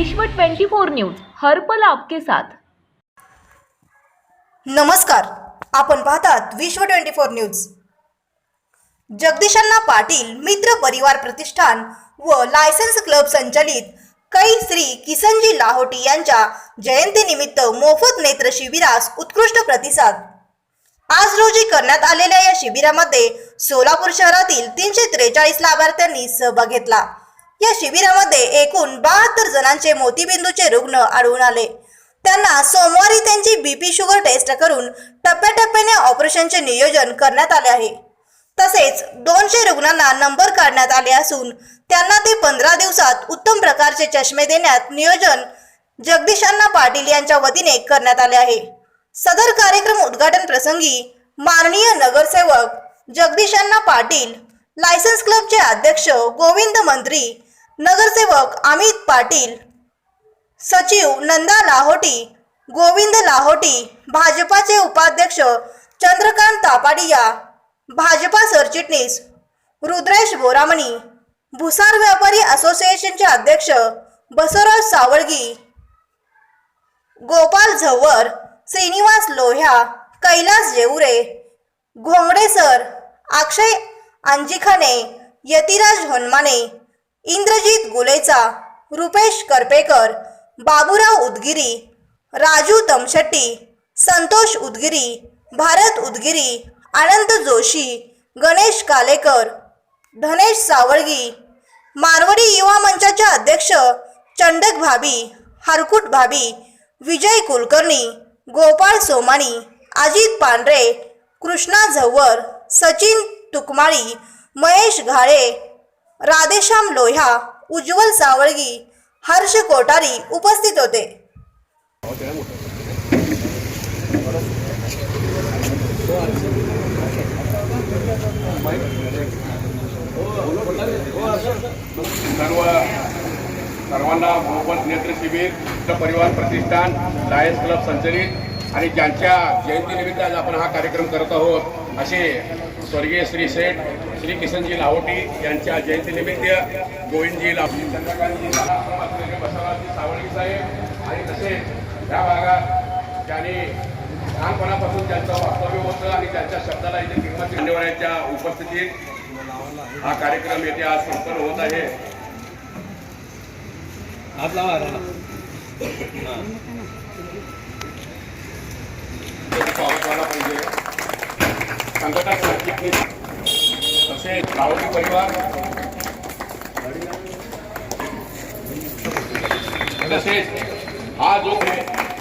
विश्व 24 न्यूज हर्पल आपके साथ. नमस्कार आपण पाहतात विश्व ट्वेंटी फोर न्यूज. जगदीशांना पाटील मित्र परिवार प्रतिष्ठान व लायसन्स क्लब संचालित कै श्री किसनजी लाहोटी यांच्या जयंतीनिमित्त मोफत नेत्र शिबिरास उत्कृष्ट प्रतिसाद. आज रोजी करण्यात आलेल्या या शिबिरामध्ये सोलापूर शहरातील तीनशे त्रेचाळीस लाभार्थ्यांनी सहभाग घेतला. या शिबिरामध्ये एकूण बहात्तर जणांचे मोतीबिंदूचे रुग्ण आढळून आले. त्यांना सोमवारी त्यांची बीपी शुगर टेस्ट करून टप्प्याटप्प्याने ऑपरेशनचे नियोजन करण्यात आले आहे. तसेच दोनशे रुग्णांना नंबर काढण्यात आले असून त्यांना ते पंधरा दिवसात उत्तम प्रकारचे चष्मे देण्यात नियोजन जगदीशांना पाटील यांच्या वतीने करण्यात आले आहे. सदर कार्यक्रम उद्घाटन प्रसंगी माननीय नगरसेवक जगदीशांना पाटील लायसन्स क्लबचे अध्यक्ष गोविंद मंत्री नगरसेवक अमित पाटील सचिव नंदा लाहोटी गोविंद लाहोटी भाजपाचे उपाध्यक्ष चंद्रकांत तापाडिया भाजपा सरचिटणीस रुद्रेश बोरामणी भुसार व्यापारी असोसिएशनचे अध्यक्ष बसवराज सावळगी गोपाल झव्वर श्रीनिवास लोह्या कैलास जेवरे घोंगडे सर अक्षय अंजिखाने यतिराज होनमाने इंद्रजित गुलेचा रुपेश करपेकर बाबूराव उदगिरी राजू तमशेट्टी संतोष उदगिरी भारत उदगिरी आनंद जोशी गणेश कालेकर धनेश सावळगी मारवडी युवा मंचाचे अध्यक्ष चंडक भाभी हरकुट भाभी विजय कुलकर्णी गोपाळ सोमाणी अजित पांढरे कृष्णा झव्वर सचिन तुकमाळी महेश घाळे राधेश्याम लोह्या उज्ज्वल सावळगी हर्ष कोठारी उपस्थित होते. सर्व सर्वांना मोहम्मद नेत्र शिबिर परिवार प्रतिष्ठान लायन्स क्लब संचलित आणि ज्यांच्या जयंतीनिमित्त आज आपण हा कार्यक्रम करत आहोत असे स्वर्गीय श्री शेठ श्री किशनजी लाहोटी यांच्या जयंतीनिमित्त गोविंदजी लाहोटी. चंद्रकांतजी बसवराजी सावळगी साहेब आणि तसेच या भागात त्यांनी लहानपणापासून त्यांचं वास्तव्य होतं आणि त्यांच्या शब्दाला इथे किंमत मान्यवरांच्या उपस्थितीत हा कार्यक्रम येथे आज संपन्न होत आहे. आज लावा पाऊस आला पाहिजे संकटात आमचे गावठी परिवार तसेच हा जो आहे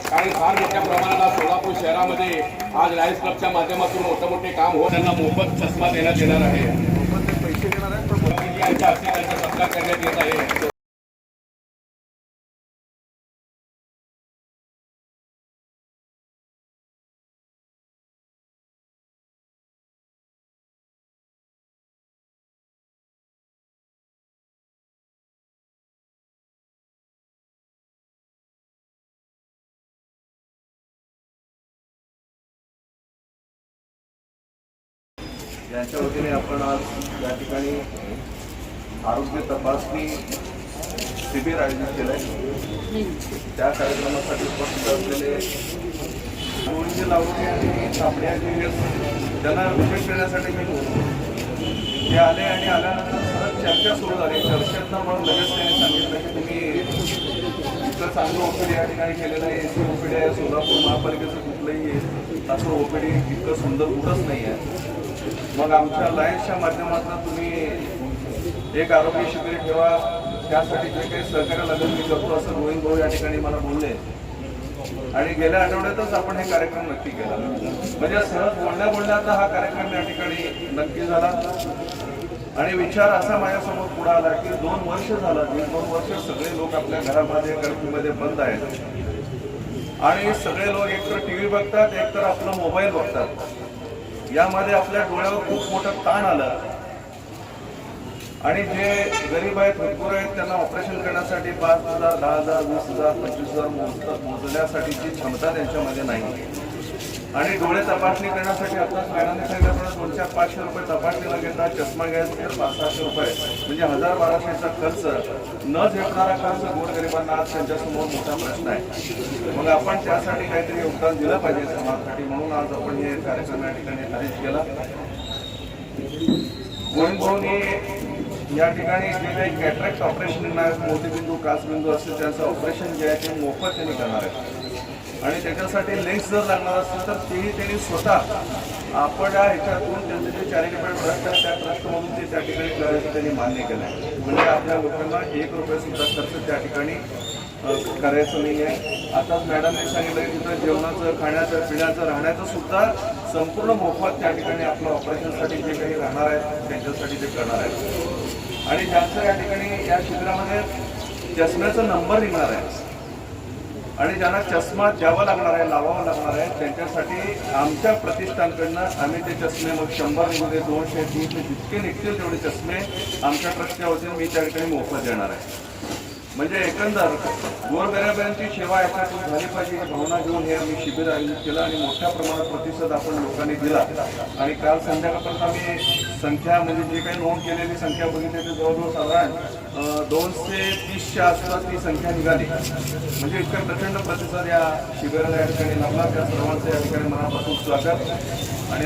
कारण फार मोठ्या प्रमाणात सोलापूर शहरामध्ये आज लायन्स क्लबच्या माध्यमातून मोठे मोठे काम होत त्यांना मोफत चष्मा देण्यात येणार आहे पैसे हस्ते त्यांचा सत्कार करण्यात येत आहे यांच्या वतीने आपण आज या ठिकाणी आरोग्य तपासणी शिबिर आयोजित केलं आहे त्या कार्यक्रमासाठी उपस्थित असलेले गोविंद लावणे आणि तांबड्या त्यांना विशेष करण्यासाठी मी ते आले आणि आल्यानंतर चर्चा सुरू झाली. चर्चेतनं मग लगेच त्यांनी सांगितलं की तुम्ही इतकं चांगलं ओपीडी या ठिकाणी केलेलं आहे. एसी ओपीडी आहे. सोलापूर महापालिकेचं कुठलंही असं ओपीडी इतकं सुंदर कुठंच नाही आहे. मग आमच्या लायन्सच्या माध्यमातून तुम्ही एक आरोग्य शिबिर ठेवा त्यासाठी जे काही सहकार्य लागेल मी करतो असं गोविंद भाऊ या ठिकाणी मला बोलले. आणि गेल्या आठवड्यातच आपण हे कार्यक्रम नक्की केला. म्हणजे सहज बोलण्या बोलण्याचा हा कार्यक्रम या ठिकाणी नक्की झाला. आणि विचार असा माझ्यासमोर पुढे आला की दोन वर्ष झालं दीड दोन वर्ष सगळे लोक आपल्या घरामध्ये कर्फ्यूमध्ये बंद आहेत. आणि सगळे लोक एकतर टी व्ही बघतात एकतर आपलं मोबाईल बघतात. यामध्ये आपल्या डोळ्यावर खूप मोठं ताण आलं. आणि जे गरीब आहेत भरपूर आहेत त्यांना ऑपरेशन करण्यासाठी पाच हजार दहा हजार वीस हजार पंचवीस हजार मोजतात मोजण्यासाठीची क्षमता त्यांच्यामध्ये नाही. आणि डोळे तपासणी करण्यासाठी आताच मॅडमने सांगितल्याप्रमाणे चार पाचशे रुपये तपासणीला घेतात चष्मा घ्यायचा तर पाच सहाशे रुपये. म्हणजे हजार बाराशेचा खर्च न झेपणारा खर्च गोरगरिबांना आज त्यांच्यासमोर मोठा प्रश्न आहे. मग आपण त्यासाठी काहीतरी योगदान दिलं पाहिजे समाजासाठी आज आपण हे कार्यक्रम या ठिकाणी आयोजित केला. गोविंद या ठिकाणी जे काही कॅटरॅक्ट ऑपरेशन आहे मोतीबिंदू कासबिंदू असतील त्यांचं ऑपरेशन जे आहे ते मोफत त्यांनी करणार आहे. आणि त्याच्यासाठी लेन्स जर लागणार असतील तर तेही त्यांनी स्वतः आपण या ह्याच्यातून त्यांचे जे चॅरिटेबल ट्रस्ट आहे त्या ट्रस्टमधून ते त्या ठिकाणी करायचं त्यांनी मान्य केलं आहे म्हणजे आपल्या लोकांना एक रुपये सुद्धा खर्च त्या ठिकाणी करायचं नाही आहे आताच मॅडमने सांगितलं की तिथं जेवणाचं खाण्याचं पिण्याचं राहण्याचं सुद्धा संपूर्ण मोफत त्या ठिकाणी आपलं ऑपरेशनसाठी जे काही राहणार आहे त्यांच्यासाठी ते करणार आहे. आणि ज्यांचं या ठिकाणी या शिबिरामध्ये चष्म्याचा नंबर निघणार आहे आणि ज्यांना चष्मा द्यावा लागणार आहे लावावा लागणार आहे त्यांच्यासाठी आमच्या प्रतिष्ठानकडनं आम्ही ते चष्मे मग शंभर निघते दोनशे तीनशे जितके निघतील तेवढे चष्मे आमच्या ट्रस्टच्या वतीने मी त्या ठिकाणी मोफत देणार आहे. म्हणजे एकंदर गोरगरिबांची सेवा याच्यातून झाली पाहिजे ही भावना घेऊन हे आम्ही शिबिर आयोजित केलं आणि मोठ्या प्रमाणात प्रतिसाद आपण लोकांनी दिला. आणि काल संध्याकाळपर्यंत आम्ही संख्या म्हणजे जी काही नोंद केलेली संख्या बघितली ती जवळजवळ साधारण दोनशे तीसच्या आसपास ती संख्या निघाली. म्हणजे इतका प्रचंड प्रतिसाद या शिबिराला या ठिकाणी लाभला. त्या सर्वांचं या ठिकाणी मनापासून स्वागत. आणि